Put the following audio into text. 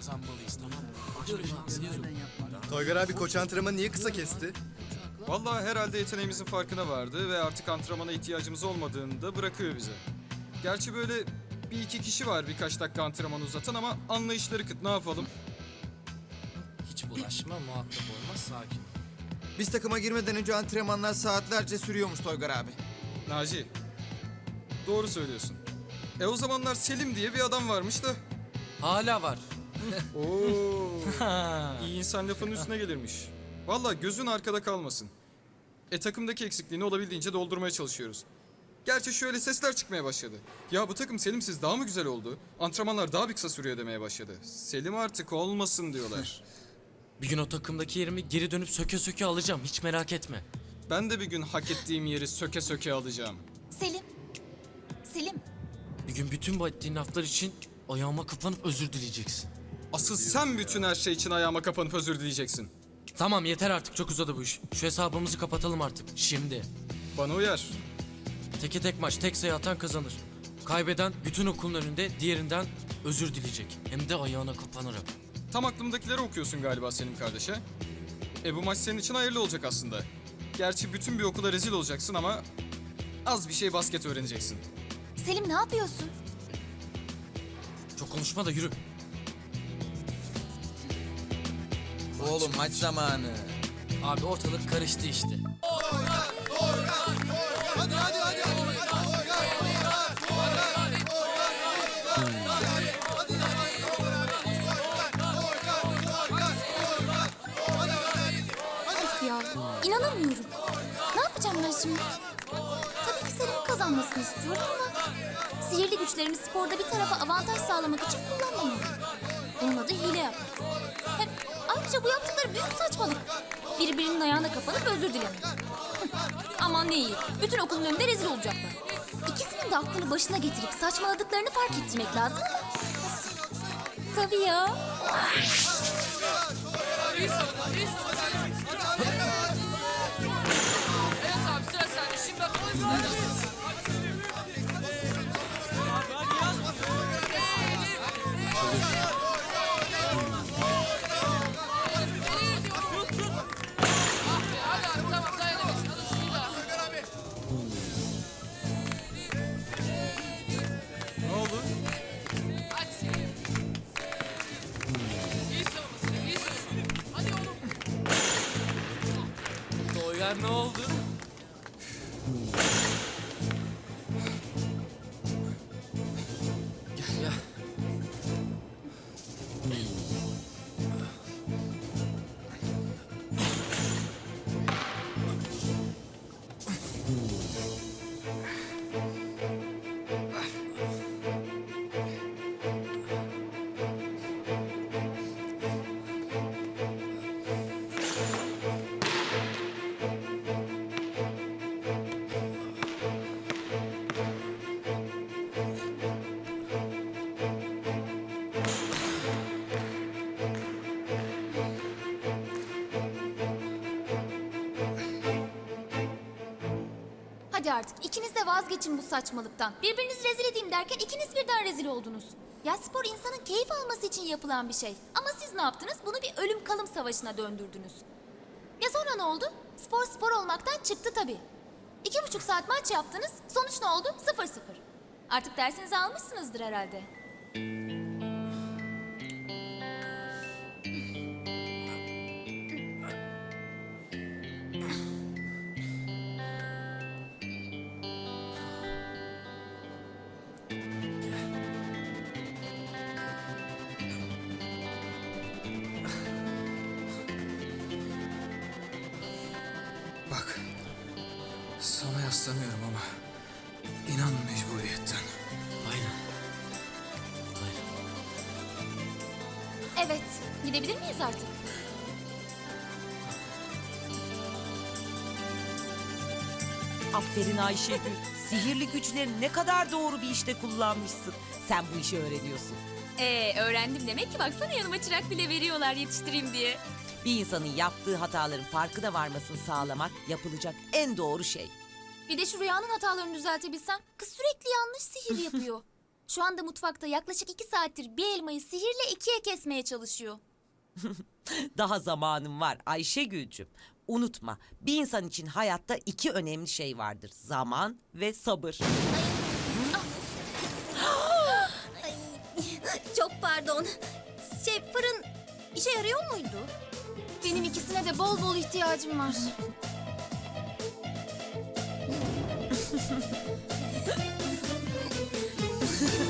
kazanmalıyız tamam mı? Başka şansımız yok. Toygar abi koç antrenmanı niye kısa kesti? Vallahi herhalde yeteneğimizin farkına vardı ve artık antrenmana ihtiyacımız olmadığını da bırakıyor bize. Gerçi böyle bir iki kişi var birkaç dakika antrenman uzatan ama anlayışları kıt ne yapalım? Hiç bulaşma, muhatap olma, sakin. Biz takıma girmeden önce antrenmanlar saatlerce sürüyormuş Toygar abi. Naci, doğru söylüyorsun. E o zamanlar Selim diye bir adam varmış da. Hala var. Oo, iyi insan lafının üstüne gelirmiş. Vallahi gözün arkada kalmasın. E takımdaki eksikliğini olabildiğince doldurmaya çalışıyoruz. Gerçi şöyle sesler çıkmaya başladı. Ya bu takım Selimsiz daha mı güzel oldu? Antrenmanlar daha bir kısa sürüyor demeye başladı. Selim artık olmasın diyorlar. Bir gün o takımdaki yerimi geri dönüp söke söke alacağım. Hiç merak etme. ben de bir gün hak ettiğim yeri söke söke alacağım. Selim. Selim. Bir gün bütün bu ettiğin laflar için ayağıma kapanıp özür dileyeceksin. Asıl sen bütün her şey için ayağıma kapanıp özür dileyeceksin. Tamam yeter artık çok uzadı bu iş. Şu hesabımızı kapatalım artık. Şimdi. Bana uyar. Teke tek maç tek sayı atan kazanır. Kaybeden bütün okulun önünde diğerinden özür dileyecek. Hem de ayağına kapanarak. Tam aklımdakileri okuyorsun galiba Selim kardeşe. E bu maç senin için hayırlı olacak aslında. Gerçi bütün bir okula rezil olacaksın ama az bir şey basket öğreneceksin. Selim ne yapıyorsun? Çok konuşma da yürü. Oğlum maç zamanı. Abi ortalık karıştı işte. Ya. İnanamıyorum. Ne yapacağım ben şimdi? Tabii ki Selim'in kazanmasını istiyorum ama... Sihirli güçlerimi sporda bir tarafa avantaj sağlamak için kullanmamalıyım. Ayrıca bu yaptıkları büyük saçmalık. Birbirinin ayağına kapanıp özür dilemek. Aman ne iyi. Bütün okulun önünde rezil olacaklar. İkisinin de aklını başına getirip saçmaladıklarını fark ettirmek lazım ama... Tabii ya. Ne Ne oldu? Hadi artık ikiniz de vazgeçin bu saçmalıktan. Birbirinizi rezil edeyim derken ikiniz birden rezil oldunuz. Ya spor insanın keyif alması için yapılan bir şey. Ama siz ne yaptınız? Bunu bir ölüm kalım savaşına döndürdünüz. Ya sonra ne oldu? Spor spor olmaktan çıktı tabii. İki buçuk saat maç yaptınız. Sonuç ne oldu? Sıfır sıfır. Artık dersinizi almışsınızdır herhalde. Sana yaslanıyorum ama inan mecburiyetten. Aynen. Aynen. Evet. Gidebilir miyiz artık? Aferin Ayşegül. Sihirli güçlerini ne kadar doğru bir işte kullanmışsın. Sen bu işi öğreniyorsun. Ee, öğrendim demek ki baksana yanıma çırak bile veriyorlar yetiştireyim diye. Bir insanın yaptığı hataların farkına varmasını sağlamak yapılacak en doğru şey. Bir de şu rüyanın hatalarını düzeltebilsem. Kız sürekli yanlış sihir yapıyor. Şu anda mutfakta yaklaşık iki saattir bir elmayı sihirle ikiye kesmeye çalışıyor. Daha zamanım var Ayşegül'cüm. Unutma bir insan için hayatta iki önemli şey vardır. Zaman ve sabır. Çok pardon. Şey fırın işe yarıyor muydu? Benim ikisine de bol bol ihtiyacım var.